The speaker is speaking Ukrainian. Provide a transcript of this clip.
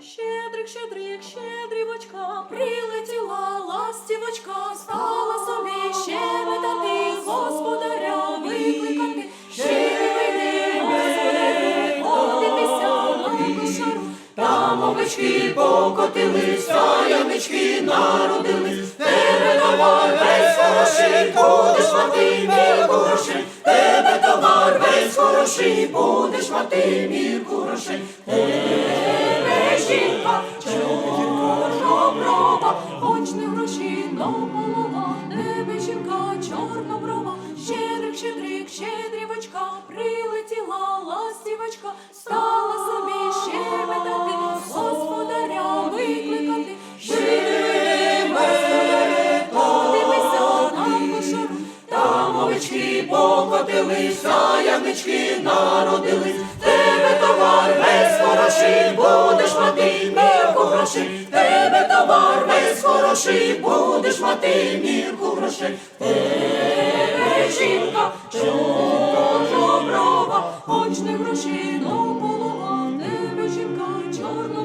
Щедрик, щедрик, щедрівочка, прилетіла ластів. Янички покотились, а янички народились, товар весь хороший, будеш мати мірку грошей, тебе товар весь хороший, будеш мати мірку грошей. Тебе жінка, чорноброва, хоч не гроші, но голова, тебе жінка, чорноброва, щедрик, щедрик, щедрівочка, а ягнички народились, тебе товар весь хороший, будеш мати мірку грошей, тебе товар весь хороший, будеш мати мірку грошей, тебе жінка, чорноброва, хоч не гроші, но полова, тебе жінка, чорноброва,